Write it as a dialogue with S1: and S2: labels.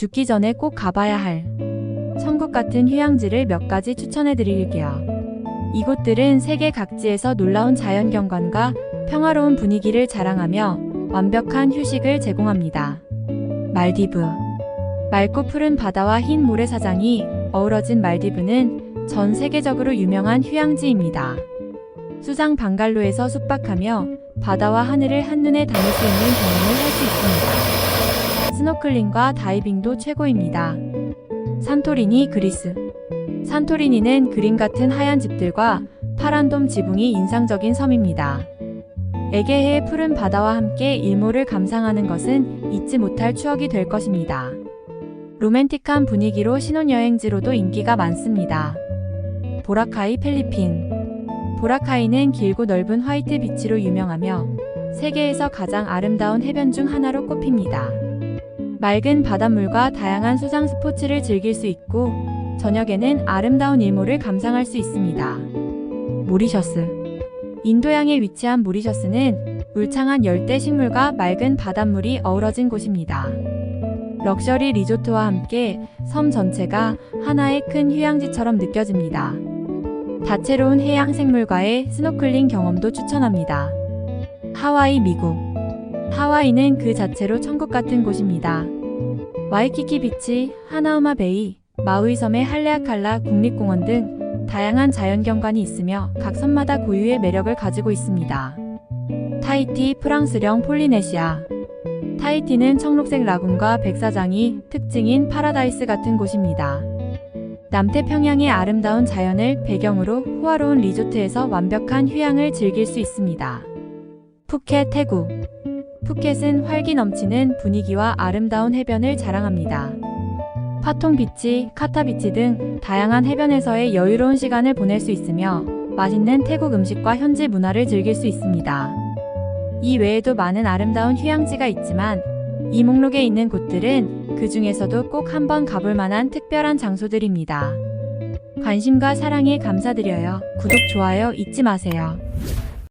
S1: 죽기 전에 꼭 가봐야 할 천국 같은 휴양지를 몇 가지 추천해 드릴게요. 이곳들은 세계 각지에서 놀라운 자연 경관과 평화로운 분위기를 자랑하며 완벽한 휴식을 제공합니다. 말디브 맑고 푸른 바다와 흰 모래사장이 어우러진 말디브는 전 세계적으로 유명한 휴양지입니다. 수상 방갈로에서 숙박하며 바다와 하늘을 한눈에 담을 수 있는 경험을 할 수 있습니다. 스노클링과 다이빙도 최고입니다. 산토리니 그리스 산토리니는 그림 같은 하얀 집들과 파란 돔 지붕이 인상적인 섬입니다. 에게해의 푸른 바다와 함께 일몰을 감상하는 것은 잊지 못할 추억이 될 것입니다. 로맨틱한 분위기로 신혼여행지로도 인기가 많습니다. 보라카이 필리핀 보라카이는 길고 넓은 화이트 비치로 유명하며 세계에서 가장 아름다운 해변 중 하나로 꼽힙니다. 맑은 바닷물과 다양한 수상 스포츠를 즐길 수 있고 저녁에는 아름다운 일몰을 감상할 수 있습니다. 모리셔스 인도양에 위치한 모리셔스는 울창한 열대 식물과 맑은 바닷물이 어우러진 곳입니다. 럭셔리 리조트와 함께 섬 전체가 하나의 큰 휴양지처럼 느껴집니다. 다채로운 해양 생물과의 스노클링 경험도 추천합니다. 하와이 미국 하와이는 그 자체로 천국 같은 곳입니다. 와이키키 비치, 하나우마 베이, 마우이 섬의 할레아칼라 국립공원 등 다양한 자연 경관이 있으며 각 섬마다 고유의 매력을 가지고 있습니다. 타이티, 프랑스령, 폴리네시아 타이티는 청록색 라군과 백사장이 특징인 파라다이스 같은 곳입니다. 남태평양의 아름다운 자연을 배경으로 호화로운 리조트에서 완벽한 휴양을 즐길 수 있습니다. 푸켓 태국 푸켓은 활기 넘치는 분위기와 아름다운 해변을 자랑합니다. 파통 비치, 카타 비치 등 다양한 해변에서의 여유로운 시간을 보낼 수 있으며 맛있는 태국 음식과 현지 문화를 즐길 수 있습니다. 이 외에도 많은 아름다운 휴양지가 있지만 이 목록에 있는 곳들은 그 중에서도 꼭 한번 가볼 만한 특별한 장소들입니다. 관심과 사랑에 감사드려요. 구독, 좋아요 잊지 마세요.